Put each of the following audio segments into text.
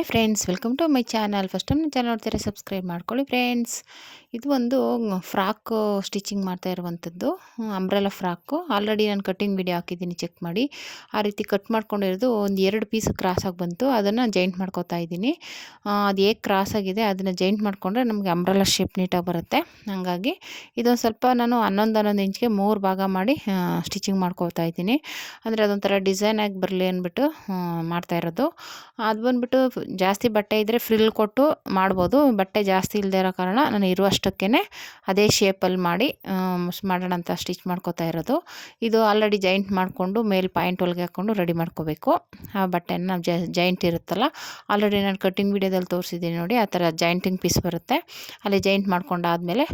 Hi friends, welcome to my channel. First time channel ನೋಡ್ತಾರೆ subscribe ಮಾಡ್ಕೊಳ್ಳಿ friends. ಇದು ಒಂದು ಫ್ರಾಕು ಸ್ಟಿಚಿಂಗ್ ಮಾಡ್ತಾ ಇರುವಂಥದ್ದು ಅಂಬ್ರೆಲಾ ಫ್ರಾಕು. ಆಲ್ರೆಡಿ ನಾನು ಕಟ್ಟಿಂಗ್ ವಿಡಿಯೋ ಹಾಕಿದ್ದೀನಿ, ಚೆಕ್ ಮಾಡಿ. ಆ ರೀತಿ ಕಟ್ ಮಾಡ್ಕೊಂಡಿರೋದು ಒಂದು ಎರಡು ಪೀಸ್ ಕ್ರಾಸ್ ಆಗಿ ಬಂತು. ಅದನ್ನು ಜಾಯಿಂಟ್ ಮಾಡ್ಕೋತಾ ಇದ್ದೀನಿ. ಅದು ಹೇಗೆ ಕ್ರಾಸ್ ಆಗಿದೆ ಅದನ್ನು ಜಾಯಿಂಟ್ ಮಾಡಿಕೊಂಡ್ರೆ ನಮಗೆ ಅಂಬ್ರೆಲಾ ಶೇಪ್ ನೀಟಾಗಿ ಬರುತ್ತೆ. ಹಾಗಾಗಿ ಇದೊಂದು ಸ್ವಲ್ಪ ನಾನು ಹನ್ನೊಂದು ಹನ್ನೊಂದು ಇಂಚ್ಗೆ ಮೂರು ಭಾಗ ಮಾಡಿ ಸ್ಟಿಚಿಂಗ್ ಮಾಡ್ಕೋತಾ ಇದ್ದೀನಿ. ಅಂದರೆ ಅದೊಂಥರ ಡಿಸೈನ್ ಆಗಿ ಬರಲಿ ಅಂದ್ಬಿಟ್ಟು ಮಾಡ್ತಾ ಇರೋದು. ಅದು ಬಂದುಬಿಟ್ಟು ಜಾಸ್ತಿ ಬಟ್ಟೆ ಇದ್ದರೆ ಫ್ರಿಲ್ ಕೊಟ್ಟು ಮಾಡ್ಬೋದು. ಬಟ್ಟೆ ಜಾಸ್ತಿ ಇಲ್ಲದೆ ಇರೋ ಕಾರಣ ನಾನು ಇರುವಷ್ಟಕ್ಕೇ ಅದೇ ಶೇಪಲ್ಲಿ ಮಾಡಿ ಮಾಡೋಣ ಅಂತ ಸ್ಟಿಚ್ ಮಾಡ್ಕೋತಾ ಇರೋದು. ಇದು ಆಲ್ರೆಡಿ ಜಾಯಿಂಟ್ ಮಾಡಿಕೊಂಡು ಮೇಲೆ ಪಾಯಿಂಟ್ ಒಳಗೆ ಹಾಕ್ಕೊಂಡು ರೆಡಿ ಮಾಡ್ಕೋಬೇಕು. ಆ ಬಟ್ಟೆನ ಜಾಯಿಂಟ್ ಇರುತ್ತಲ್ಲ ಆಲ್ರೆಡಿ ನಾನು ಕಟ್ಟಿಂಗ್ ವೀಡಿಯೋದಲ್ಲಿ ತೋರಿಸಿದ್ದೀನಿ ನೋಡಿ, ಆ ಥರ ಜಾಯಿಂಟಿಂಗ್ ಪೀಸ್ ಬರುತ್ತೆ. ಅಲ್ಲಿ ಜಾಯಿಂಟ್ ಮಾಡ್ಕೊಂಡಾದಮೇಲೆ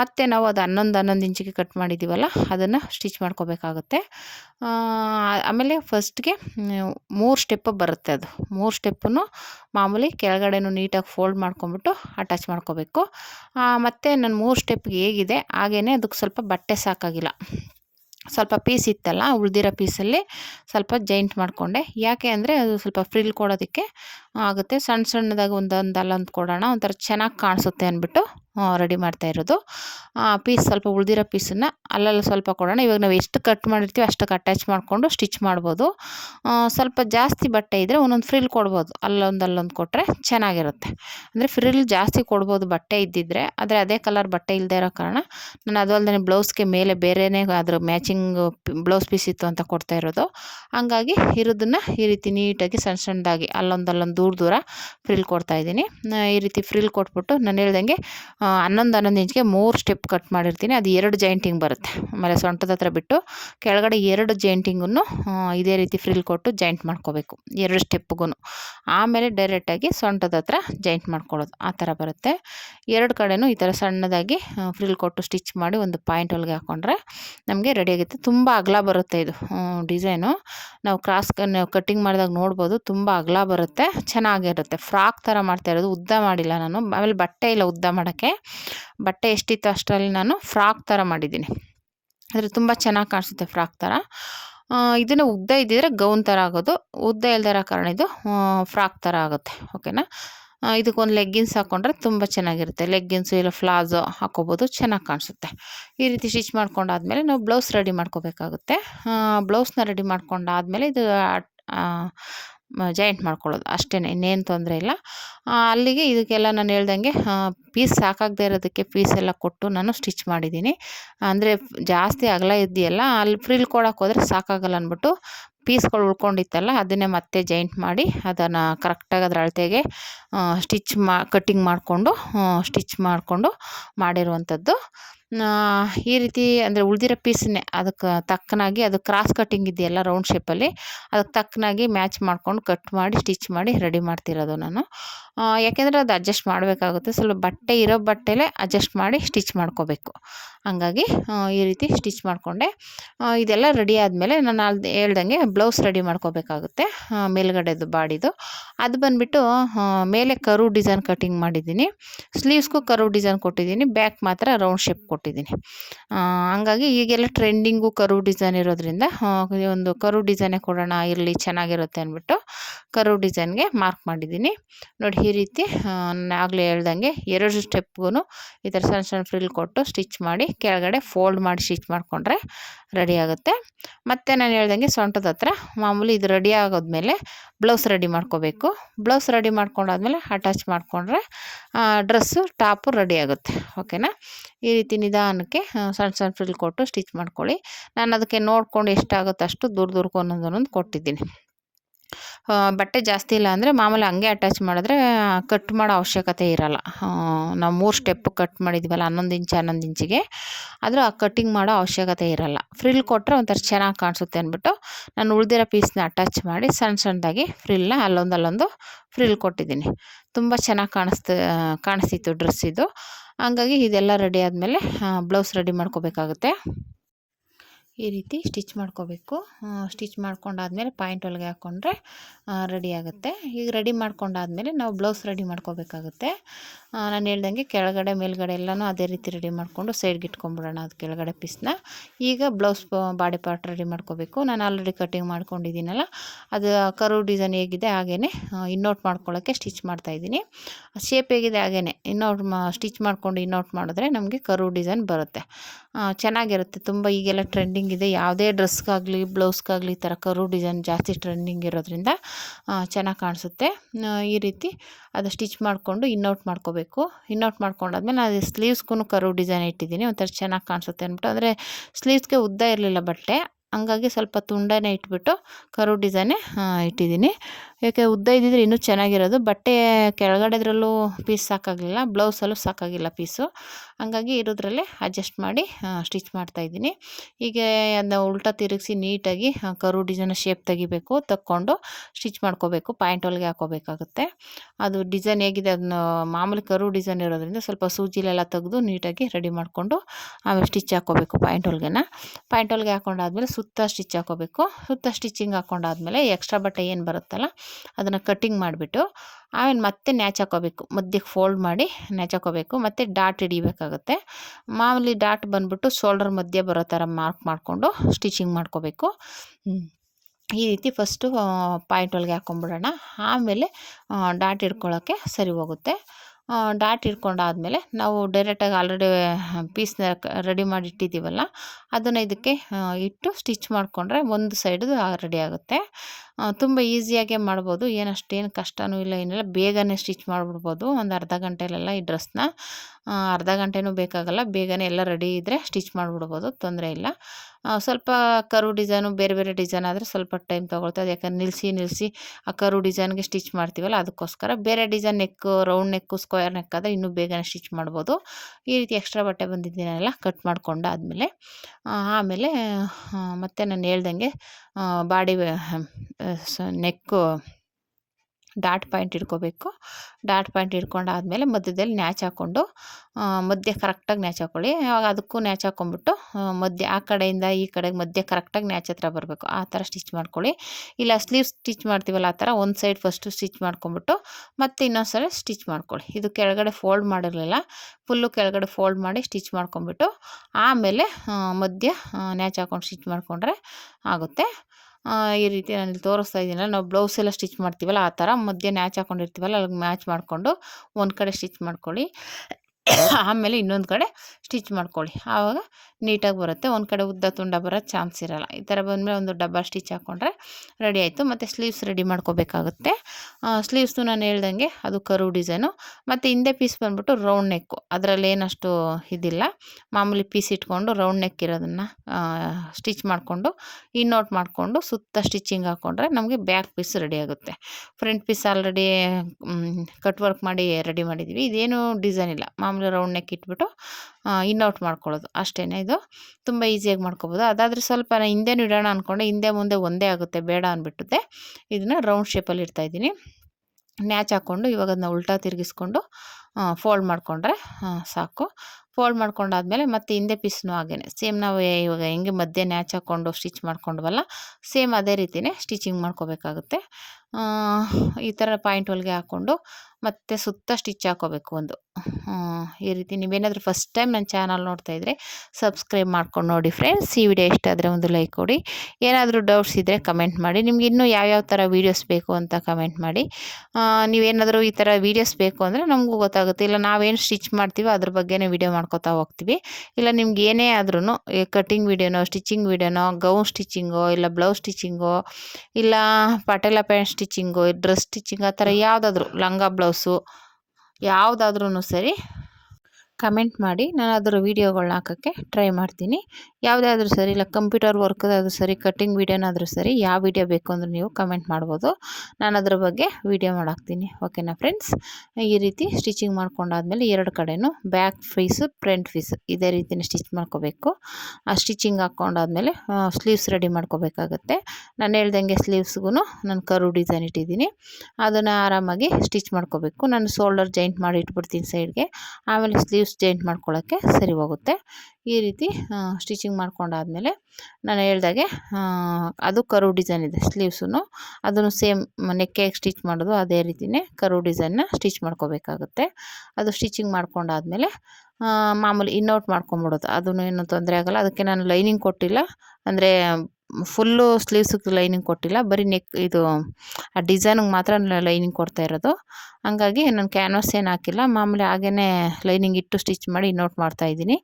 ಮತ್ತೆ ನಾವು ಅದು ಹನ್ನೊಂದು ಹನ್ನೊಂದು ಇಂಚಿಗೆ ಕಟ್ ಮಾಡಿದ್ದೀವಲ್ಲ ಅದನ್ನು ಸ್ಟಿಚ್ ಮಾಡ್ಕೋಬೇಕಾಗುತ್ತೆ. ಆಮೇಲೆ ಫಸ್ಟ್ಗೆ ಮೂರು ಸ್ಟೆಪ್ ಬರುತ್ತೆ ಅದು. ಮೂರು ಸ್ಟೆಪ್ಪನ್ನು ಮಾಮೂಲಿ ಕೆಳಗಡೆನೂ ನೀಟಾಗಿ ಫೋಲ್ಡ್ ಮಾಡ್ಕೊಂಬಿಟ್ಟು ಅಟ್ಯಾಚ್ ಮಾಡ್ಕೋಬೇಕು. ಮತ್ತು ನಾನು ಮೂರು ಸ್ಟೆಪ್ಗೆ ಹೇಗಿದೆ ಹಾಗೇ ಅದಕ್ಕೆ ಸ್ವಲ್ಪ ಬಟ್ಟೆ ಸಾಕಾಗಿಲ್ಲ. ಸ್ವಲ್ಪ ಪೀಸ್ ಇತ್ತಲ್ಲ, ಉಳಿದಿರೋ ಪೀಸಲ್ಲಿ ಸ್ವಲ್ಪ ಜೈಂಟ್ ಮಾಡಿಕೊಂಡೆ. ಯಾಕೆ ಅಂದರೆ ಅದು ಸ್ವಲ್ಪ ಫ್ರಿಲ್ ಕೊಡೋದಕ್ಕೆ ಆಗುತ್ತೆ. ಸಣ್ಣ ಸಣ್ಣದಾಗಿ ಒಂದೊಂದಲ್ಲ ಅಂತ ಕೊಡೋಣ, ಒಂಥರ ಚೆನ್ನಾಗಿ ಕಾಣಿಸುತ್ತೆ ಅಂದ್ಬಿಟ್ಟು ರೆಡಿ ಮಾಡ್ತಾ ಇರೋದು. ಪೀಸ್ ಸ್ವಲ್ಪ ಉಳಿದಿರೋ ಪೀಸನ್ನು ಅಲ್ಲಲ್ಲಿ ಸ್ವಲ್ಪ ಕೊಡೋಣ. ಇವಾಗ ನಾವು ಎಷ್ಟು ಕಟ್ ಮಾಡಿರ್ತೀವಿ ಅಷ್ಟಕ್ಕೆ ಅಟ್ಯಾಚ್ ಮಾಡಿಕೊಂಡು ಸ್ಟಿಚ್ ಮಾಡ್ಬೋದು. ಸ್ವಲ್ಪ ಜಾಸ್ತಿ ಬಟ್ಟೆ ಇದ್ದರೆ ಒಂದೊಂದು ಫ್ರಿಲ್ ಕೊಡ್ಬೋದು. ಅಲ್ಲೊಂದು ಅಲ್ಲೊಂದು ಕೊಟ್ಟರೆ ಚೆನ್ನಾಗಿರುತ್ತೆ. ಅಂದರೆ ಫ್ರಿಲ್ ಜಾಸ್ತಿ ಕೊಡ್ಬೋದು ಬಟ್ಟೆ ಇದ್ದಿದ್ದರೆ ಆದರೆ ಅದೇ ಕಲರ್ ಬಟ್ಟೆ ಇಲ್ಲದೆ ಇರೋ ಕಾರಣ ನಾನು ಅದು ಅಲ್ಲದೆ ಬ್ಲೌಸ್ಗೆ ಮೇಲೆ ಬೇರೆಯೇ ಅದ್ರ ಮ್ಯಾಚಿಂಗ್ ಬ್ಲೌಸ್ ಪೀಸ್ ಇತ್ತು ಅಂತ ಕೊಡ್ತಾ ಇರೋದು. ಹಂಗಾಗಿ ಇರೋದನ್ನು ಈ ರೀತಿ ನೀಟಾಗಿ ಸಣ್ಣ ಸಣ್ಣದಾಗಿ ಅಲ್ಲೊಂದು ಅಲ್ಲೊಂದು ದೂರ ದೂರ ಫ್ರಿಲ್ ಕೊಡ್ತಾ ಇದ್ದೀನಿ. ಈ ರೀತಿ ಫ್ರಿಲ್ ಕೊಟ್ಬಿಟ್ಟು ನಾನು ಹೇಳ್ದಂಗೆ ಹನ್ನೊಂದು ಹನ್ನೊಂದು ಇಂಚ್ಗೆ ಮೂರು ಸ್ಟೆಪ್ ಕಟ್ ಮಾಡಿರ್ತೀನಿ. ಅದು ಎರಡು ಜಾಯಿಂಟಿಂಗ್ ಬರುತ್ತೆ. ಆಮೇಲೆ ಸೊಂಟದ ಹತ್ರ ಬಿಟ್ಟು ಕೆಳಗಡೆ ಎರಡು ಜಾಯಿಂಟಿಂಗನ್ನು ಇದೇ ರೀತಿ ಫ್ರಿಲ್ ಕೊಟ್ಟು ಜಾಯಿಂಟ್ ಮಾಡ್ಕೋಬೇಕು. ಎರಡು ಸ್ಟೆಪ್ಗೂ ಆಮೇಲೆ ಡೈರೆಕ್ಟಾಗಿ ಸೊಂಟದ ಹತ್ರ ಜಾಯಿಂಟ್ ಮಾಡ್ಕೊಳ್ಳೋದು. ಆ ಥರ ಬರುತ್ತೆ. ಎರಡು ಕಡೆಯೂ ಈ ಥರ ಸಣ್ಣದಾಗಿ ಫ್ರಿಲ್ ಕೊಟ್ಟು ಸ್ಟಿಚ್ ಮಾಡಿ ಒಂದು ಪಾಯಿಂಟ್ ಒಳಗೆ ಹಾಕ್ಕೊಂಡ್ರೆ ನಮಗೆ ರೆಡಿ ಆಗುತ್ತೆ ತುಂಬ ಅಗಲ ಬರುತ್ತೆ ಇದು ಡಿಸೈನು ನಾವು ಕ್ರಾಸ್ ಕಟ್ಟಿಂಗ್ ಮಾಡಿದಾಗ ನೋಡ್ಬೋದು ತುಂಬ ಅಗಲ ಬರುತ್ತೆ. ಚೆನ್ನಾಗಿರುತ್ತೆ. ಫ್ರಾಕ್ ಥರ ಮಾಡ್ತಾ ಇರೋದು. ಉದ್ದ ಮಾಡಿಲ್ಲ ನಾನು. ಆಮೇಲೆ ಬಟ್ಟೆ ಇಲ್ಲ ಉದ್ದ ಮಾಡೋಕ್ಕೆ. ಬಟ್ಟೆ ಎಷ್ಟಿತ್ತು ಅಷ್ಟರಲ್ಲಿ ನಾನು ಫ್ರಾಕ್ ಥರ ಮಾಡಿದ್ದೀನಿ. ಆದರೆ ತುಂಬ ಚೆನ್ನಾಗಿ ಕಾಣಿಸುತ್ತೆ ಫ್ರಾಕ್ ಥರ. ಇದನ್ನು ಉದ್ದ ಇದ್ದಿದ್ರೆ ಗೌನ್ ಥರ ಆಗೋದು, ಉದ್ದ ಇಲ್ದಿರೋ ಕಾರಣ ಇದು ಫ್ರಾಕ್ ಥರ ಆಗುತ್ತೆ. ಓಕೆನಾ? ಇದಕ್ಕೊಂದು ಲೆಗ್ಗಿನ್ಸ್ ಹಾಕ್ಕೊಂಡ್ರೆ ತುಂಬ ಚೆನ್ನಾಗಿರುತ್ತೆ. ಲೆಗ್ಗಿನ್ಸು ಇಲ್ಲ ಫ್ಲಾಝೋ ಹಾಕೋಬೋದು, ಚೆನ್ನಾಗಿ ಕಾಣಿಸುತ್ತೆ. ಈ ರೀತಿ ಸ್ಟಿಚ್ ಮಾಡ್ಕೊಂಡಾದ್ಮೇಲೆ ನಾವು ಬ್ಲೌಸ್ ರೆಡಿ ಮಾಡ್ಕೋಬೇಕಾಗುತ್ತೆ. ಬ್ಲೌಸ್ನ ರೆಡಿ ಮಾಡ್ಕೊಂಡಾದ್ಮೇಲೆ ಇದು ಜಾಯಿಂಟ್ ಮಾಡ್ಕೊಳ್ಳೋದು. ಅಷ್ಟೇ ಇನ್ನೇನು ತೊಂದರೆ ಇಲ್ಲ. ಅಲ್ಲಿಗೆ ಇದಕ್ಕೆಲ್ಲ ನಾನು ಹೇಳ್ದಂಗೆ ಪೀಸ್ ಸಾಕಾಗದೇ ಇರೋದಕ್ಕೆ ಪೀಸ್ ಎಲ್ಲ ಕೊಟ್ಟು ನಾನು ಸ್ಟಿಚ್ ಮಾಡಿದ್ದೀನಿ. ಅಂದರೆ ಜಾಸ್ತಿ ಅಗಲ ಇದೆಯಲ್ಲ, ಅಲ್ಲಿ ಫ್ರಿಲ್ ಕೊಡೋಕೆ ಹೋದರೆ ಸಾಕಾಗಲ್ಲ ಅಂದ್ಬಿಟ್ಟು ಪೀಸ್ಗಳು ಉಳ್ಕೊಂಡಿತ್ತಲ್ಲ, ಅದನ್ನೇ ಮತ್ತೆ ಜಾಯಿಂಟ್ ಮಾಡಿ, ಅದನ್ನು ಕರೆಕ್ಟಾಗಿ ಅದರ ಅಳತೆಗೆ ಸ್ಟಿಚ್ ಮಾ ಕಟ್ಟಿಂಗ್ ಮಾಡಿಕೊಂಡು ಸ್ಟಿಚ್ ಮಾಡಿಕೊಂಡು ಮಾಡಿರುವಂಥದ್ದು. ಈ ರೀತಿ ಅಂದರೆ ಉಳಿದಿರೋ ಪೀಸನ್ನೇ ಅದಕ್ಕೆ ತಕ್ಕನಾಗಿ ಅದು ಕ್ರಾಸ್ ಕಟ್ಟಿಂಗ್ ಇದೆಯಲ್ಲ ರೌಂಡ್ ಶೇಪಲ್ಲಿ ಅದಕ್ಕೆ ತಕ್ಕನಾಗಿ ಮ್ಯಾಚ್ ಮಾಡ್ಕೊಂಡು ಕಟ್ ಮಾಡಿ ಸ್ಟಿಚ್ ಮಾಡಿ ರೆಡಿ ಮಾಡ್ತಿರೋದು ನಾನು. ಯಾಕೆಂದರೆ ಅದು ಅಡ್ಜಸ್ಟ್ ಮಾಡಬೇಕಾಗುತ್ತೆ. ಸ್ವಲ್ಪ ಬಟ್ಟೆ ಇರೋ ಬಟ್ಟೆಲೇ ಅಡ್ಜಸ್ಟ್ ಮಾಡಿ ಸ್ಟಿಚ್ ಮಾಡ್ಕೋಬೇಕು. ಹಂಗಾಗಿ ಈ ರೀತಿ ಸ್ಟಿಚ್ ಮಾಡಿಕೊಂಡೆ. ಇದೆಲ್ಲ ರೆಡಿ ಆದಮೇಲೆ ನಾನು ಅಲ್ಲಿ ಹೇಳ್ದಂಗೆ ಬ್ಲೌಸ್ ರೆಡಿ ಮಾಡ್ಕೋಬೇಕಾಗುತ್ತೆ ಮೇಲ್ಗಡೆದು ಬಾಡಿದು. ಅದು ಬಂದುಬಿಟ್ಟು ಮೇಲೆ ಕರು ಡಿಸೈನ್ ಕಟ್ಟಿಂಗ್ ಮಾಡಿದ್ದೀನಿ. ಸ್ಲೀವ್ಸ್ಗೂ ಕರು ಡಿಸೈನ್ ಕೊಟ್ಟಿದ್ದೀನಿ. ಬ್ಯಾಕ್ ಮಾತ್ರ ರೌಂಡ್ ಶೇಪ್ ಕೊಟ್ಟಿದ್ದೀನಿ. ಹಂಗಾಗಿ ಈಗೆಲ್ಲ ಟ್ರೆಂಡಿಂಗು ಕರು ಡಿಸೈನ್ ಇರೋದ್ರಿಂದ ಒಂದು ಕರು ಡಿಸೈನೇ ಕೊಡೋಣ, ಇರಲಿ, ಚೆನ್ನಾಗಿರುತ್ತೆ ಅಂದ್ಬಿಟ್ಟು ಕರು ಡಿಸೈನ್ಗೆ ಮಾರ್ಕ್ ಮಾಡಿದ್ದೀನಿ. ನೋಡಿ, ಈ ರೀತಿ ಆಗಲೇ ಹೇಳ್ದಂಗೆ ಎರಡು ಸ್ಟೆಪ್ಗೂ ಈ ಥರ ಸಣ್ಣ ಸಣ್ಣ ಫ್ರಿಲ್ ಕೊಟ್ಟು ಸ್ಟಿಚ್ ಮಾಡಿ, ಕೆಳಗಡೆ ಫೋಲ್ಡ್ ಮಾಡಿ ಸ್ಟಿಚ್ ಮಾಡಿಕೊಂಡ್ರೆ ರೆಡಿ ಆಗುತ್ತೆ. ಮತ್ತು ನಾನು ಹೇಳ್ದಂಗೆ ಸೊಂಟದ ಹತ್ರ ಮಾಮೂಲಿ ಇದು ರೆಡಿ ಆಗೋದ್ಮೇಲೆ ಬ್ಲೌಸ್ ರೆಡಿ ಮಾಡ್ಕೋಬೇಕು. ಬ್ಲೌಸ್ ರೆಡಿ ಮಾಡ್ಕೊಂಡಾದ್ಮೇಲೆ ಅಟ್ಯಾಚ್ ಮಾಡಿಕೊಂಡ್ರೆ ಡ್ರೆಸ್ಸು ಟಾಪು ರೆಡಿ ಆಗುತ್ತೆ. ಓಕೆನಾ ಈ ರೀತಿ ನಿಧಾನಕ್ಕೆ ಸಣ್ಣ ಸಣ್ಣ ಫ್ರಿಲ್ ಕೊಟ್ಟು ಸ್ಟಿಚ್ ಮಾಡ್ಕೊಳ್ಳಿ. ನಾನು ಅದಕ್ಕೆ ನೋಡ್ಕೊಂಡು ಎಷ್ಟಾಗುತ್ತೆ ಅಷ್ಟು ದೂರ ದೂರಕ್ಕೆ ಒಂದೊಂದು ಒಂದೊಂದು ಕೊಟ್ಟಿದ್ದೀನಿ. ಬಟ್ಟೆ ಜಾಸ್ತಿ ಇಲ್ಲ ಅಂದರೆ ಮಾಮೂಲಿ ಹಂಗೆ ಅಟ್ಯಾಚ್ ಮಾಡಿದ್ರೆ ಕಟ್ ಮಾಡೋ ಅವಶ್ಯಕತೆ ಇರೋಲ್ಲ. ನಾವು ಮೂರು ಸ್ಟೆಪ್ ಕಟ್ ಮಾಡಿದ್ವಲ್ಲ, ಹನ್ನೊಂದು ಇಂಚು, ಹನ್ನೊಂದು ಇಂಚಿಗೆ. ಆದರೂ ಆ ಕಟ್ಟಿಂಗ್ ಮಾಡೋ ಅವಶ್ಯಕತೆ ಇರೋಲ್ಲ. ಫ್ರಿಲ್ ಕೊಟ್ಟರೆ ಒಂಥರ ಚೆನ್ನಾಗಿ ಕಾಣಿಸುತ್ತೆ ಅಂದ್ಬಿಟ್ಟು ನಾನು ಉಳಿದಿರೋ ಪೀಸ್ನ ಅಟ್ಯಾಚ್ ಮಾಡಿ ಸಣ್ಣ ಸಣ್ಣದಾಗಿ ಫ್ರಿಲ್ನ ಅಲ್ಲೊಂದು ಅಲ್ಲೊಂದು ಫ್ರಿಲ್ ಕೊಟ್ಟಿದ್ದೀನಿ. ತುಂಬ ಚೆನ್ನಾಗಿ ಕಾಣಿಸ್ತ, ಕಾಣಿಸ್ತಿತ್ತು ಡ್ರೆಸ್ ಇದು. ಹಂಗಾಗಿ ಇದೆಲ್ಲ ರೆಡಿ ಆದಮೇಲೆ ಬ್ಲೌಸ್ ರೆಡಿ ಮಾಡ್ಕೋಬೇಕಾಗುತ್ತೆ. ಈ ರೀತಿ ಸ್ಟಿಚ್ ಮಾಡ್ಕೋಬೇಕು. ಸ್ಟಿಚ್ ಮಾಡ್ಕೊಂಡಾದ್ಮೇಲೆ ಪಾಯಿಂಟ್ ಒಳಗೆ ಹಾಕ್ಕೊಂಡ್ರೆ ರೆಡಿ ಆಗುತ್ತೆ. ಈಗ ರೆಡಿ ಮಾಡ್ಕೊಂಡಾದ್ಮೇಲೆ ನಾವು ಬ್ಲೌಸ್ ರೆಡಿ ಮಾಡ್ಕೋಬೇಕಾಗುತ್ತೆ. ನಾನು ಹೇಳ್ದಂಗೆ ಕೆಳಗಡೆ, ಮೇಲ್ಗಡೆ ಎಲ್ಲನೂ ಅದೇ ರೀತಿ ರೆಡಿ ಮಾಡಿಕೊಂಡು ಸೈಡ್ಗೆ ಇಟ್ಕೊಂಡ್ಬಿಡೋಣ ಅದು ಕೆಳಗಡೆ ಪೀಸ್ನ. ಈಗ ಬ್ಲೌಸ್ ಬಾಡಿ ಪಾರ್ಟ್ ರೆಡಿ ಮಾಡ್ಕೋಬೇಕು. ನಾನು ಆಲ್ರೆಡಿ ಕಟ್ಟಿಂಗ್ ಮಾಡ್ಕೊಂಡಿದ್ದೀನಲ್ಲ, ಅದು ಕರು ಡಿಸೈನ್ ಹೇಗಿದೆ ಹಾಗೇ ಇನ್ನೋಟ್ ಮಾಡ್ಕೊಳ್ಳೋಕ್ಕೆ ಸ್ಟಿಚ್ ಮಾಡ್ತಾಯಿದ್ದೀನಿ ಶೇಪ್ ಹೇಗಿದೆ ಹಾಗೇ ಇನ್ನೋಟ್ ಮಾ, ಸ್ಟಿಚ್ ಮಾಡ್ಕೊಂಡು ಇನ್ನೋಟ್ ಮಾಡಿದ್ರೆ ನಮಗೆ ಕರು ಡಿಸೈನ್ ಬರುತ್ತೆ. ಚೆನ್ನಾಗಿರುತ್ತೆ, ತುಂಬ ಈಗೆಲ್ಲ ಟ್ರೆಂಡಿಂಗ್ ಇದೆ ಯಾವುದೇ ಡ್ರೆಸ್ಗಾಗಲಿ, ಬ್ಲೌಸ್ಗಾಗಲಿ ಈ ಥರ ಕರು ಡಿಸೈನ್ ಜಾಸ್ತಿ ಟ್ರೆಂಡಿಂಗ್ ಇರೋದ್ರಿಂದ ಚೆನ್ನಾಗಿ ಕಾಣಿಸುತ್ತೆ. ಈ ರೀತಿ ಅದು ಸ್ಟಿಚ್ ಮಾಡಿಕೊಂಡು ಇನ್ನೌಟ್ ಮಾಡ್ಕೋಬೇಕು. ಇನ್ನೌಟ್ ಮಾಡ್ಕೊಂಡಾದ್ಮೇಲೆ ನಾನು ಸ್ಲೀವ್ಸ್ಗೂ ಕರು ಡಿಸೈನ್ ಇಟ್ಟಿದ್ದೀನಿ. ಒಂಥರ ಚೆನ್ನಾಗಿ ಕಾಣಿಸುತ್ತೆ ಅಂದ್ಬಿಟ್ಟು. ಅಂದರೆ ಸ್ಲೀವ್ಸ್ಗೆ ಉದ್ದ ಇರಲಿಲ್ಲ ಬಟ್ಟೆ. ಹಂಗಾಗಿ ಸ್ವಲ್ಪ ತುಂಡನೇ ಇಟ್ಬಿಟ್ಟು ಕರು ಡಿಸೈನೇ ಇಟ್ಟಿದ್ದೀನಿ. ಯಾಕೆ ಉದ್ದ ಇದ್ದಿದ್ರೆ ಇನ್ನೂ ಚೆನ್ನಾಗಿರೋದು. ಬಟ್ಟೆ ಕೆಳಗಡೆದ್ರಲ್ಲೂ ಪೀಸ್ ಸಾಕಾಗಲಿಲ್ಲ ಬ್ಲೌಸಲ್ಲೂ ಸಾಕಾಗಿಲ್ಲ ಪೀಸು ಹಂಗಾಗಿ ಇರೋದ್ರಲ್ಲೇ ಅಡ್ಜಸ್ಟ್ ಮಾಡಿ ಸ್ಟಿಚ್ ಮಾಡ್ತಾಯಿದ್ದೀನಿ ಹೀಗೆ ಅದನ್ನ ಉಲ್ಟಾ ತಿರುಗಿಸಿ ನೀಟಾಗಿ ಕರು ಡಿಸೈನ್ ಶೇಪ್ ತೆಗಿಬೇಕು, ತಕ್ಕೊಂಡು ಸ್ಟಿಚ್ ಮಾಡ್ಕೋಬೇಕು ಪಾಯಿಂಟ್ ಹೊಲಿಗೆ ಹಾಕೋಬೇಕಾಗುತ್ತೆ. ಅದು ಡಿಸೈನ್ ಹೇಗಿದೆ, ಅದನ್ನ ಮಾಮೂಲಿ ಕರು ಡಿಸೈನ್ ಇರೋದ್ರಿಂದ ಸ್ವಲ್ಪ ಸೂಜಿಲೆಲ್ಲ ತೆಗೆದು ನೀಟಾಗಿ ರೆಡಿ ಮಾಡಿಕೊಂಡು ಆಮೇಲೆ ಸ್ಟಿಚ್ ಹಾಕೋಬೇಕು ಪಾಯಿಂಟ್ ಹೊಲಿಗೆನ ಪಾಯಿಂಟ್ ಹೊಲಿಗೆ ಹಾಕೊಂಡಾದ್ಮೇಲೆ ಸುತ್ತ ಸ್ಟಿಚ್ ಹಾಕೋಬೇಕು. ಸುತ್ತ ಸ್ಟಿಚಿಂಗ್ ಹಾಕೊಂಡಾದ್ಮೇಲೆ ಎಕ್ಸ್ಟ್ರಾ ಬಟ್ಟೆ ಏನು ಬರುತ್ತಲ್ಲ ಅದನ್ನು ಕಟ್ಟಿಂಗ್ ಮಾಡಿಬಿಟ್ಟು ಆಮೇಲೆ ಮತ್ತೆ ನ್ಯಾಚ್ ಹಾಕೋಬೇಕು. ಮಧ್ಯಕ್ಕೆ ಫೋಲ್ಡ್ ಮಾಡಿ ನ್ಯಾಚ್ ಹಾಕೋಬೇಕು. ಮತ್ತು ಡಾಟ್ ಹಿಡಿಬೇಕಾಗುತ್ತೆ. ಮಾಮೂಲಿ ಡಾಟ್ ಬಂದ್ಬಿಟ್ಟು ಶೋಲ್ಡರ್ ಮಧ್ಯೆ ಬರೋ ಥರ ಮಾರ್ಕ್ ಮಾಡಿಕೊಂಡು ಸ್ಟಿಚಿಂಗ್ ಮಾಡ್ಕೋಬೇಕು. ಈ ರೀತಿ ಫಸ್ಟು ಪಾಯಿಂಟ್ ಒಳಗೆ ಹಾಕ್ಕೊಂಬಿಡೋಣ ಆಮೇಲೆ ಡಾಟ್ ಹಿಡ್ಕೊಳ್ಳೋಕ್ಕೆ ಸರಿ ಹೋಗುತ್ತೆ. ಡಾಟ್ ಹಿಡ್ಕೊಂಡಾದಮೇಲೆ ನಾವು ಡೈರೆಕ್ಟಾಗಿ ಆಲ್ರೆಡಿ ಪೀಸ್ನ ರೆಡಿ ಮಾಡಿ ಇಟ್ಟಿದ್ದೀವಲ್ಲ, ಅದನ್ನು ಇದಕ್ಕೆ ಇಟ್ಟು ಸ್ಟಿಚ್ ಮಾಡಿಕೊಂಡ್ರೆ ಒಂದು ಸೈಡು ರೆಡಿ ಆಗುತ್ತೆ. ತುಂಬ ಈಸಿಯಾಗೆ ಮಾಡ್ಬೋದು. ಏನಷ್ಟೇನು ಕಷ್ಟವೂ ಇಲ್ಲ, ಏನಿಲ್ಲ. ಬೇಗನೆ ಸ್ಟಿಚ್ ಮಾಡಿಬಿಡ್ಬೋದು. ಒಂದು ಅರ್ಧ ಗಂಟೆಲೆಲ್ಲ ಈ ಡ್ರೆಸ್ನ ಅರ್ಧ ಗಂಟೆನೂ ಬೇಕಾಗಲ್ಲ, ಬೇಗನೆ ಎಲ್ಲ ರೆಡಿ ಇದ್ದರೆ ಸ್ಟಿಚ್ ಮಾಡಿಬಿಡ್ಬೋದು, ತೊಂದರೆ ಇಲ್ಲ. ಸ್ವಲ್ಪ ಕರು ಡಿಸೈನು ಬೇರೆ ಬೇರೆ ಡಿಸೈನ್ ಆದರೆ ಸ್ವಲ್ಪ ಟೈಮ್ ತೊಗೊಳ್ತದೆ ಯಾಕಂದ್ರೆ ನಿಲ್ಲಿಸಿ ನಿಲ್ಲಿಸಿ ಆ ಕರು ಡಿಸೈನ್ಗೆ ಸ್ಟಿಚ್ ಮಾಡ್ತೀವಲ್ಲ, ಅದಕ್ಕೋಸ್ಕರ ಬೇರೆ design neck round neck square neck ಆದರೆ ಇನ್ನೂ ಬೇಗನೆ ಸ್ಟಿಚ್ ಮಾಡ್ಬೋದು. ಈ ರೀತಿ ಎಕ್ಸ್ಟ್ರಾ ಬಟ್ಟೆ ಬಂದಿದ್ದೀನಲ್ಲ ಕಟ್ ಮಾಡ್ಕೊಂಡಾದಮೇಲೆ ಆಮೇಲೆ ಮತ್ತೆ ನಾನು ಹೇಳ್ದಂಗೆ ಬಾಡಿ ನೆಕ್ಕು ಡಾಟ್ ಪಾಯಿಂಟ್ ಇಟ್ಕೋಬೇಕು. ಡಾಟ್ ಪಾಯಿಂಟ್ ಇಟ್ಕೊಂಡಾದ್ಮೇಲೆ ಮಧ್ಯದಲ್ಲಿ ನ್ಯಾಚ್ ಹಾಕ್ಕೊಂಡು ಮಧ್ಯ ಕರೆಕ್ಟಾಗಿ ನ್ಯಾಚ್ ಹಾಕ್ಕೊಳ್ಳಿ ಆವಾಗ ಅದಕ್ಕೂ ನ್ಯಾಚ್ ಹಾಕ್ಕೊಂಬಿಟ್ಟು ಮಧ್ಯ ಆ ಕಡೆಯಿಂದ ಈ ಕಡೆಗೆ ಮಧ್ಯ ಕರೆಕ್ಟಾಗಿ ನ್ಯಾಚ್ ಹತ್ರ ಬರಬೇಕು. ಆ ಥರ ಸ್ಟಿಚ್ ಮಾಡ್ಕೊಳ್ಳಿ. ಇಲ್ಲ ಸ್ಲೀವ್ ಸ್ಟಿಚ್ ಮಾಡ್ತೀವಲ್ಲ ಆ ಥರ ಒಂದು ಸೈಡ್ ಫಸ್ಟು ಸ್ಟಿಚ್ ಮಾಡ್ಕೊಂಬಿಟ್ಟು ಮತ್ತೆ ಇನ್ನೊಂದು ಸಲ ಸ್ಟಿಚ್ ಮಾಡ್ಕೊಳ್ಳಿ. ಇದು ಕೆಳಗಡೆ ಫೋಲ್ಡ್ ಮಾಡಿರಲಿಲ್ಲ. ಫುಲ್ಲು ಕೆಳಗಡೆ ಫೋಲ್ಡ್ ಮಾಡಿ ಸ್ಟಿಚ್ ಮಾಡ್ಕೊಂಬಿಟ್ಟು ಆಮೇಲೆ ಮಧ್ಯ ನ್ಯಾಚ್ ಹಾಕ್ಕೊಂಡು ಸ್ಟಿಚ್ ಮಾಡಿಕೊಂಡ್ರೆ ಆಗುತ್ತೆ. ಈ ರೀತಿ ನಾನು ಇಲ್ಲಿ ತೋರಿಸ್ತಾ ಇದ್ದೀನಲ್ಲ, ನಾವು ಬ್ಲೌಸ್ ಎಲ್ಲ ಸ್ಟಿಚ್ ಮಾಡ್ತೀವಲ್ಲ, ಆ ಥರ ಮಧ್ಯೆ ನ್ಯಾಚ್ ಹಾಕೊಂಡಿರ್ತೀವಲ್ಲ ಅಲ್ಲಿಗೆ ಮ್ಯಾಚ್ ಮಾಡಿಕೊಂಡು ಒಂದು ಕಡೆ ಸ್ಟಿಚ್ ಮಾಡ್ಕೊಳ್ಳಿ. ಆಮೇಲೆ ಇನ್ನೊಂದು ಕಡೆ ಸ್ಟಿಚ್ ಮಾಡ್ಕೊಳ್ಳಿ. ಆವಾಗ ನೀಟಾಗಿ ಬರುತ್ತೆ. ಒಂದು ಕಡೆ ಉದ್ದ ತುಂಡ ಬರೋ ಚಾನ್ಸ್ ಇರೋಲ್ಲ. ಈ ಥರ ಬಂದಮೇಲೆ ಒಂದು ಡಬ್ಬ ಸ್ಟಿಚ್ ಹಾಕ್ಕೊಂಡ್ರೆ ರೆಡಿ ಆಯಿತು. ಮತ್ತು ಸ್ಲೀವ್ಸ್ ರೆಡಿ ಮಾಡ್ಕೋಬೇಕಾಗುತ್ತೆ. ಸ್ಲೀವ್ಸ್ದು ನಾನು ಹೇಳ್ದಂಗೆ ಅದು ಕರು ಡಿಸೈನು. ಮತ್ತು ಹಿಂದೆ ಪೀಸ್ ಬಂದ್ಬಿಟ್ಟು ರೌಂಡ್ ನೆಕ್ಕು. ಅದರಲ್ಲಿ ಏನಷ್ಟು ಇದಿಲ್ಲ. ಮಾಮೂಲಿ ಪೀಸ್ ಇಟ್ಕೊಂಡು ರೌಂಡ್ ನೆಕ್ ಇರೋದನ್ನು ಸ್ಟಿಚ್ ಮಾಡಿಕೊಂಡು, ಇನ್ನೋಟ್ ಮಾಡಿಕೊಂಡು, ಸುತ್ತ ಸ್ಟಿಚಿಂಗ್ ಹಾಕ್ಕೊಂಡ್ರೆ ನಮಗೆ ಬ್ಯಾಕ್ ಪೀಸ್ ರೆಡಿ ಆಗುತ್ತೆ. Front piece already cut work ಮಾಡಿ ರೆಡಿ ಮಾಡಿದ್ದೀವಿ ಇದೇನು ಡಿಸೈನ್ ಇಲ್ಲ. ಮಾಮೂಲಿ ರೌಂಡ್ ನೆಕ್ ಇಟ್ಬಿಟ್ಟು ಔಟ್ ಮಾಡ್ಕೊಳ್ಳೋದು. ಅಷ್ಟೇ ಇದು. ತುಂಬ ಈಸಿಯಾಗಿ ಮಾಡ್ಕೊಬೋದು. ಅದಾದರೆ ಸ್ವಲ್ಪ ಹಿಂದೆನೂ ಇಡೋಣ ಅಂದ್ಕೊಂಡೆ ಹಿಂದೆ ಮುಂದೆ ಒಂದೇ ಆಗುತ್ತೆ. ಬೇಡ ಅಂದ್ಬಿಟ್ಟುತ್ತೆ ಇದನ್ನು ರೌಂಡ್ ಶೇಪಲ್ಲಿ ಇಡ್ತಾಯಿದ್ದೀನಿ ನ್ಯಾಚ್ ಹಾಕ್ಕೊಂಡು ಇವಾಗ ಅದನ್ನ ಉಲ್ಟಾ ತಿರುಗಿಸ್ಕೊಂಡು ಫೋಲ್ಡ್ ಮಾಡಿಕೊಂಡ್ರೆ ಸಾಕು. ಫೋಲ್ಡ್ ಮಾಡ್ಕೊಂಡಾದ್ಮೇಲೆ ಮತ್ತೆ ಹಿಂದೆ ಪೀಸ್ನೂ ಹಾಗೇ ಸೇಮ್ ನಾವು ಇವಾಗ ಹೆಂಗೆ ಮಧ್ಯೆ ನ್ಯಾಚ್ ಹಾಕ್ಕೊಂಡು ಸ್ಟಿಚ್ ಮಾಡ್ಕೊಂಡ್ವಲ್ಲ ಸೇಮ್ ಅದೇ ರೀತಿಯೇ ಸ್ಟಿಚಿಂಗ್ ಮಾಡ್ಕೋಬೇಕಾಗುತ್ತೆ. ಈ ಥರ ಪಾಯಿಂಟ್ ಹೊಲಿಗೆ ಹಾಕ್ಕೊಂಡು ಮತ್ತೆ ಸುತ್ತ ಸ್ಟಿಚ್ ಹಾಕೋಬೇಕು ಒಂದು. ಈ ರೀತಿ ನೀವೇನಾದರೂ ಫಸ್ಟ್ ಟೈಮ್ ನನ್ನ ಚಾನಲ್ ನೋಡ್ತಾ ಇದ್ದರೆ ಸಬ್ಸ್ಕ್ರೈಬ್ ಮಾಡ್ಕೊಂಡು ನೋಡಿ ಫ್ರೆಂಡ್ಸ್ ಈ ವಿಡಿಯೋ ಇಷ್ಟ ಆದರೆ ಒಂದು ಲೈಕ್ ಕೊಡಿ. ಏನಾದರೂ ಡೌಟ್ಸ್ ಇದ್ದರೆ ಕಮೆಂಟ್ ಮಾಡಿ. ನಿಮ್ಗೆ ಇನ್ನೂ ಯಾವ್ಯಾವ ಥರ ವೀಡಿಯೋಸ್ ಬೇಕು ಅಂತ ಕಮೆಂಟ್ ಮಾಡಿ. ನೀವೇನಾದರೂ ಈ ಥರ ವೀಡಿಯೋಸ್ ಬೇಕು ಅಂದರೆ ನಮಗೂ ಗೊತ್ತಾಗುತ್ತೆ. ಇಲ್ಲ ನಾವೇನು ಸ್ಟಿಚ್ ಮಾಡ್ತೀವೋ ಅದ್ರ ಬಗ್ಗೆನೇ ವೀಡಿಯೋ ಮಾಡ್ಕೋತಾ ಹೋಗ್ತೀವಿ. ಇಲ್ಲ ನಿಮ್ಗೆ ಏನೇ ಆದ್ರೂ ಕಟಿಂಗ್ ವೀಡಿಯೋನೋ ಸ್ಟಿಚಿಂಗ್ ವೀಡಿಯೋನೋ ಗೌನ್ ಸ್ಟಿಚಿಂಗೋ ಇಲ್ಲ ಬ್ಲೌಸ್ ಸ್ಟಿಚಿಂಗೋ ಇಲ್ಲ Patel pant stitching dress stitching ಆ ಥರ ಯಾವುದಾದ್ರೂ ಲಂಗ ಬ್ಲೌಸು ಯಾವುದಾದ್ರೂ ಸರಿ ಕಮೆಂಟ್ ಮಾಡಿ. ನಾನು ಅದರ ವೀಡಿಯೋಗಳನ್ನ ಹಾಕೋಕ್ಕೆ ಟ್ರೈ ಮಾಡ್ತೀನಿ. ಯಾವುದಾದ್ರೂ ಸರಿ ಇಲ್ಲ ಕಂಪ್ಯೂಟರ್ ವರ್ಕ್ದಾದ್ರೂ ಸರಿ ಕಟ್ಟಿಂಗ್ ವೀಡಿಯೋನಾದರೂ ಸರಿ, ಯಾವ ವೀಡಿಯೋ ಬೇಕು ಅಂದ್ರೆ ನೀವು ಕಮೆಂಟ್ ಮಾಡ್ಬೋದು. ನಾನು ಅದ್ರ ಬಗ್ಗೆ ವೀಡಿಯೋ ಮಾಡಾಕ್ತೀನಿ. ಓಕೆನಾ ಫ್ರೆಂಡ್ಸ್ ಈ ರೀತಿ ಸ್ಟಿಚಿಂಗ್ ಮಾಡ್ಕೊಂಡಾದ್ಮೇಲೆ ಎರಡು ಕಡೆಯೂ ಬ್ಯಾಕ್ ಫೀಸು ಫ್ರಂಟ್ ಫೀಸ್ ಇದೇ ರೀತಿಯೇ ಸ್ಟಿಚ್ ಮಾಡ್ಕೋಬೇಕು. ಆ ಸ್ಟಿಚಿಂಗ್ ಹಾಕ್ಕೊಂಡಾದ್ಮೇಲೆ ಸ್ಲೀವ್ಸ್ ರೆಡಿ ಮಾಡ್ಕೋಬೇಕಾಗತ್ತೆ. ನಾನು ಹೇಳ್ದಂಗೆ ಸ್ಲೀವ್ಸ್ಗೂ ನಾನು ಕರು ಡಿಸೈನ್ ಇಟ್ಟಿದ್ದೀನಿ. ಅದನ್ನು ಆರಾಮಾಗಿ ಸ್ಟಿಚ್ ಮಾಡ್ಕೋಬೇಕು. ನಾನು ಶೋಲ್ಡರ್ ಜಾಯಿಂಟ್ ಮಾಡಿ ಇಟ್ಬಿಡ್ತೀನಿ ಸೈಡ್ಗೆ ಆಮೇಲೆ ಸ್ಲೀವ್ಸ್ ಜಾಯಿಂಟ್ ಮಾಡ್ಕೊಳ್ಳೋಕ್ಕೆ ಸರಿ ಹೋಗುತ್ತೆ. ಈ ರೀತಿ ಸ್ಟಿಚಿಂಗ್ ಸ್ಟಿಚಿಂಗ್ ಮಾಡ್ಕೊಂಡಾದಮೇಲೆ ನಾನು ಹೇಳ್ದಾಗೆ ಅದು ಕರು ಡಿಸೈನ್ ಇದೆ ಸ್ಲೀವ್ಸೂ ಅದನ್ನು ಸೇಮ್ ನೆಕ್ಕೆ ಸ್ಟಿಚ್ ಮಾಡೋದು ಅದೇ ರೀತಿಯೇ ಕರು ಡಿಸೈನ್ನ ಸ್ಟಿಚ್ ಮಾಡ್ಕೋಬೇಕಾಗುತ್ತೆ. ಅದು ಸ್ಟಿಚಿಂಗ್ ಮಾಡ್ಕೊಂಡಾದಮೇಲೆ ಮಾಮೂಲಿ ಇನ್ನೌಟ್ ಮಾಡ್ಕೊಂಬಿಡೋದು. ಅದನ್ನು ಏನೂ ತೊಂದರೆ ಆಗೋಲ್ಲ. ಅದಕ್ಕೆ ನಾನು ಲೈನಿಂಗ್ ಕೊಟ್ಟಿಲ್ಲ. ಅಂದರೆ ಫುಲ್ಲು ಸ್ಲೀವ್ಸಿಗೆ ಲೈನಿಂಗ್ ಕೊಟ್ಟಿಲ್ಲ, ಬರೀ ನೆಕ್ ಇದು, ಆ ಡಿಸೈನಿಗೆ ಮಾತ್ರ ಲೈನಿಂಗ್ ಕೊಡ್ತಾ ಇರೋದು. ಹಾಗಾಗಿ ನಾನು ಕ್ಯಾನ್ವಾಸ್ ಏನು ಹಾಕಿಲ್ಲ, ಮಾಮೂಲಿ ಹಾಗೇ ಲೈನಿಂಗ್ ಇಟ್ಟು ಸ್ಟಿಚ್ ಮಾಡಿ ನೋಟ್ ಮಾಡ್ತಾ ಇದ್ದೀನಿ.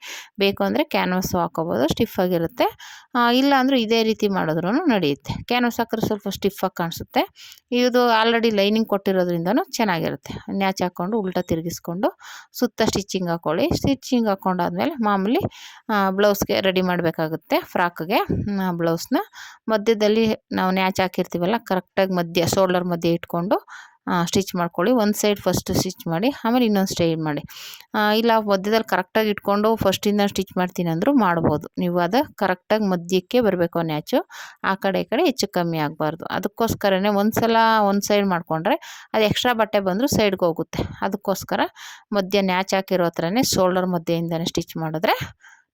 ಬೇಕು ಅಂದರೆ ಕ್ಯಾನ್ವಾಸು ಹಾಕೋಬೋದು ಸ್ಟಿಫಾಗಿರುತ್ತೆ ಇಲ್ಲ ಅಂದರೆ ಇದೇ ರೀತಿ ಮಾಡಿದ್ರೂ ನಡೆಯುತ್ತೆ. ಕ್ಯಾನ್ವಾಸ್ ಹಾಕಿದ್ರೆ ಸ್ವಲ್ಪ ಸ್ಟಿಫಾಗಿ ಕಾಣಿಸುತ್ತೆ. ಇದು ಆಲ್ರೆಡಿ ಲೈನಿಂಗ್ ಕೊಟ್ಟಿರೋದ್ರಿಂದನೂ ಚೆನ್ನಾಗಿರುತ್ತೆ. ನ್ಯಾಚ್ ಹಾಕ್ಕೊಂಡು, ಉಲ್ಟಾ ತಿರುಗಿಸ್ಕೊಂಡು, ಸುತ್ತ ಸ್ಟಿಚಿಂಗ್ ಹಾಕ್ಕೊಳ್ಳಿ ಸ್ಟಿಚಿಂಗ್ ಹಾಕ್ಕೊಂಡಾದ್ಮೇಲೆ ಮಾಮೂಲಿ ಬ್ಲೌಸ್ಗೆ ರೆಡಿ ಮಾಡಬೇಕಾಗುತ್ತೆ, ಫ್ರಾಕ್ಗೆ. ಬ್ಲೌಸ್ನ ಮಧ್ಯದಲ್ಲಿ ನಾವು ನ್ಯಾಚ್ ಹಾಕಿರ್ತೀವಲ್ಲ, ಕರೆಕ್ಟಾಗಿ ಮಧ್ಯ ಶೋಲ್ಡರ್ ಮಧ್ಯೆ ಇಟ್ಕೊಂಡು ಸ್ಟಿಚ್ ಮಾಡ್ಕೊಳ್ಳಿ. ಒಂದು ಸೈಡ್ ಫಸ್ಟ್ ಸ್ಟಿಚ್ ಮಾಡಿ, ಆಮೇಲೆ ಇನ್ನೊಂದು ಸ್ಟೈಡ್ ಮಾಡಿ. ಇಲ್ಲ ಮಧ್ಯದಲ್ಲಿ ಕರೆಕ್ಟಾಗಿ ಇಟ್ಕೊಂಡು ಫಸ್ಟಿಂದ ಸ್ಟಿಚ್ ಮಾಡ್ತೀನಿ ಅಂದರೂ ಮಾಡ್ಬೋದು. ನೀವು ಅದು ಕರೆಕ್ಟಾಗಿ ಮಧ್ಯಕ್ಕೆ ಬರಬೇಕು ನ್ಯಾಚು. ಆ ಕಡೆ, ಈ ಕಡೆ ಹೆಚ್ಚು ಕಮ್ಮಿ ಆಗಬಾರ್ದು. ಅದಕ್ಕೋಸ್ಕರನೇ ಒಂದು ಸಲ ಒಂದು ಸೈಡ್ ಮಾಡಿಕೊಂಡ್ರೆ ಅದು ಎಕ್ಸ್ಟ್ರಾ ಬಟ್ಟೆ ಬಂದರೂ ಸೈಡ್ಗೆ ಹೋಗುತ್ತೆ. ಅದಕ್ಕೋಸ್ಕರ ಮಧ್ಯ ನ್ಯಾಚ್ ಹಾಕಿರೋ ಹತ್ರನೇ ಶೋಲ್ಡರ್ ಮಧ್ಯೆಯಿಂದನೇ ಸ್ಟಿಚ್ ಮಾಡಿದ್ರೆ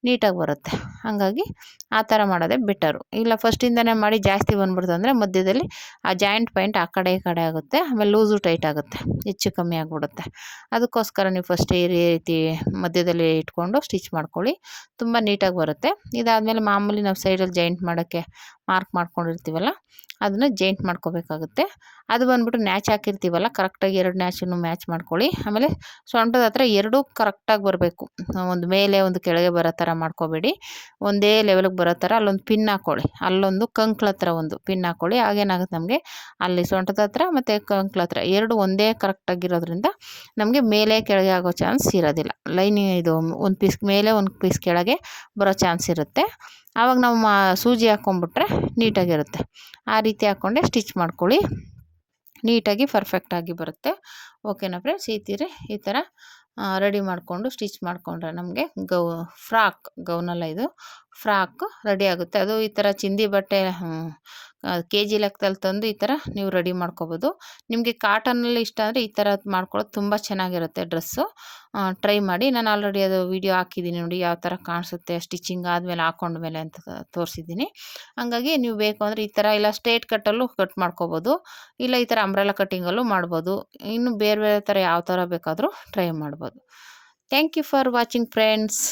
ನೀಟಾಗಿ ಬರುತ್ತೆ. ಹಾಗಾಗಿ ಆ ಥರ ಮಾಡೋದೇ ಬೆಟರು ಇಲ್ಲ ಫಸ್ಟಿಂದನೇ ಮಾಡಿ ಜಾಸ್ತಿ ಬಂದ್ಬಿಡ್ತು ಅಂದರೆ ಮಧ್ಯದಲ್ಲಿ ಆ ಜಾಯಿಂಟ್ ಪಾಯಿಂಟ್ ಆ ಕಡೆ ಈ ಕಡೆ ಆಗುತ್ತೆ, ಆಮೇಲೆ ಲೂಸು ಟೈಟ್ ಆಗುತ್ತೆ, ಹೆಚ್ಚು ಕಮ್ಮಿ ಆಗಿಬಿಡುತ್ತೆ. ಅದಕ್ಕೋಸ್ಕರ ನೀವು ಫಸ್ಟ್ ಈ ರೀತಿ ಮಧ್ಯದಲ್ಲಿ ಇಟ್ಕೊಂಡು ಸ್ಟಿಚ್ ಮಾಡ್ಕೊಳ್ಳಿ. ತುಂಬ ನೀಟಾಗಿ ಬರುತ್ತೆ. ಇದಾದಮೇಲೆ ಮಾಮೂಲಿ ನಾವು ಸೈಡಲ್ಲಿ ಜಾಯಿಂಟ್ ಮಾಡೋಕ್ಕೆ ಮಾರ್ಕ್ ಮಾಡ್ಕೊಂಡಿರ್ತೀವಲ್ಲ, ಅದನ್ನು ಜೈಂಟ್ ಮಾಡ್ಕೋಬೇಕಾಗುತ್ತೆ. ಅದು ಬಂದ್ಬಿಟ್ಟು ನ್ಯಾಚ್ ಹಾಕಿರ್ತೀವಲ್ಲ, ಕರೆಕ್ಟಾಗಿ ಎರಡು ನ್ಯಾಚನ್ನು ಮ್ಯಾಚ್ ಮಾಡ್ಕೊಳ್ಳಿ. ಆಮೇಲೆ ಸೊಂಟದ ಹತ್ರ ಎರಡೂ ಕರೆಕ್ಟಾಗಿ ಬರಬೇಕು. ಒಂದು ಮೇಲೆ, ಒಂದು ಕೆಳಗೆ ಬರೋ ಥರ ಮಾಡ್ಕೋಬೇಡಿ. ಒಂದೇ ಲೆವೆಲ್ಗೆ ಬರೋ ಥರ ಅಲ್ಲೊಂದು ಪಿನ್ ಹಾಕ್ಕೊಳ್ಳಿ ಅಲ್ಲೊಂದು ಕಂಕ್ಳ ಹತ್ರ ಒಂದು ಪಿನ್ ಹಾಕ್ಕೊಳ್ಳಿ ಆಗೇನಾಗುತ್ತೆ ನಮಗೆ? ಅಲ್ಲಿ ಸೊಂಟದ ಹತ್ರ ಮತ್ತು ಕಂಕ್ಳ ಹತ್ರ ಎರಡು ಒಂದೇ ಕರೆಕ್ಟಾಗಿರೋದ್ರಿಂದ ನಮಗೆ ಮೇಲೆ, ಕೆಳಗೆ ಆಗೋ ಚಾನ್ಸ್ ಇರೋದಿಲ್ಲ. ಲೈನಿಂಗ್ ಇದು ಒಂದು ಪೀಸ್ ಮೇಲೆ, ಒಂದು ಪೀಸ್ ಕೆಳಗೆ ಬರೋ ಚಾನ್ಸ್ ಇರುತ್ತೆ. ಆವಾಗ ನಾವು ಮಾ, ಸೂಜಿ ಹಾಕ್ಕೊಂಬಿಟ್ರೆ ನೀಟಾಗಿರುತ್ತೆ. ಆ ರೀತಿ ಹಾಕ್ಕೊಂಡೆ ಸ್ಟಿಚ್ ಮಾಡ್ಕೊಳ್ಳಿ. ನೀಟಾಗಿ ಪರ್ಫೆಕ್ಟಾಗಿ ಬರುತ್ತೆ. ಓಕೆನಾ ಫ್ರೆಂಡ್ಸ್ ಈ ತೀರಿ, ಈ ಥರ ರೆಡಿ ಮಾಡಿಕೊಂಡು ಸ್ಟಿಚ್ ಮಾಡಿಕೊಂಡ್ರೆ ನಮಗೆ ಗೌ ಫ್ರಾಕ್ ಗೌನಲ್ಲ ಇದು ಫ್ರಾಕ್ ರೆಡಿ ಆಗುತ್ತೆ. ಅದು ಈ ಥರ ಚಿಂದಿ ಬಟ್ಟೆ ಕೆ ಜಿ ಲೆಕ್ಕದಲ್ಲಿ ತಂದು ಈ ಥರ ನೀವು ರೆಡಿ ಮಾಡ್ಕೋಬೋದು. ನಿಮಗೆ ಕಾಟನಲ್ಲಿ ಇಷ್ಟ ಅಂದರೆ ಈ ಥರ ಮಾಡ್ಕೊಳ್ಳೋದು ತುಂಬ ಚೆನ್ನಾಗಿರುತ್ತೆ ಡ್ರೆಸ್ಸು. ಟ್ರೈ ಮಾಡಿ. ನಾನು ಆಲ್ರೆಡಿ ಅದು ವಿಡಿಯೋ ಹಾಕಿದ್ದೀನಿ ನೋಡಿ ಯಾವ ಥರ ಕಾಣಿಸುತ್ತೆ ಸ್ಟಿಚಿಂಗ್ ಆದಮೇಲೆ ಹಾಕೊಂಡ್ಮೇಲೆ ಅಂತ ತೋರಿಸಿದ್ದೀನಿ. ಹಾಗಾಗಿ ನೀವು ಬೇಕು ಅಂದರೆ ಈ ಥರ ಇಲ್ಲ ಸ್ಟ್ರೇಟ್ ಕಟ್ಟಲ್ಲೂ ಕಟ್ ಮಾಡ್ಕೋಬೋದು, ಇಲ್ಲ ಈ ಥರ ಅಂಬ್ರೆಲ್ಲ ಕಟ್ಟಿಂಗಲ್ಲೂ ಮಾಡ್ಬೋದು. ಇನ್ನು ಬೇರೆ ಬೇರೆ ಥರ ಯಾವ ಥರ ಬೇಕಾದರೂ ಟ್ರೈ ಮಾಡ್ಬೋದು. Thank you for watching friends.